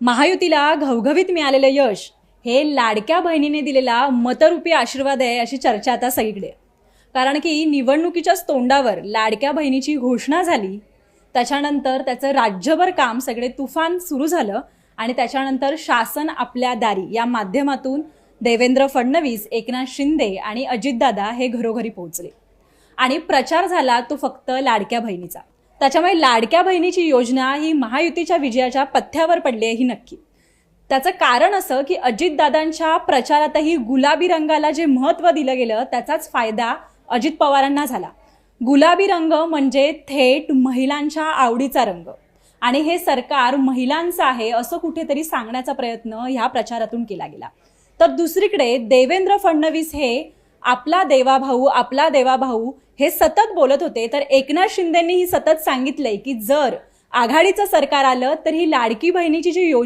महायुतीला घवघवीत मिळालेलं यश हे लाडक्या बहिणीने दिलेला मतरूपी आशीर्वाद आहे अशी चर्चा आता सगळीकडे. कारण की निवडणुकीच्याच तोंडावर लाडक्या बहिणीची घोषणा झाली त्याच्यानंतर त्याचं राज्यभर काम सगळे तुफान सुरू झालं आणि त्याच्यानंतर शासन आपल्या दारी या माध्यमातून देवेंद्र फडणवीस एकनाथ शिंदे आणि अजितदादा हे घरोघरी पोहोचले. आणि प्रचार झाला तो फक्त लाडक्या बहिणीचा. त्याच्यामुळे लाडक्या बहिणीची योजना ही महायुतीच्या विजयाच्या पथ्यावर पडली आहे ही नक्की. त्याचं कारण असं की अजितदादांच्या प्रचारातही गुलाबी रंगाला जे महत्त्व दिलं गेलं त्याचाच फायदा अजित पवारांना झाला. गुलाबी रंग म्हणजे थेट महिलांच्या आवडीचा रंग. आणि हे सरकार महिलांचं आहे असं कुठेतरी सांगण्याचा प्रयत्न ह्या प्रचारातून केला गेला. तर दुसरीकडे देवेंद्र फडणवीस हे आपला देवाभाऊ आपला देवाभाऊ हे सतत बोलत होते. तर एकनाथ शिंदेंनी ही सतत सांगितलंय की जर आघाडीचं सरकार आलं तर ही लाडकी बहिणीची जी योजना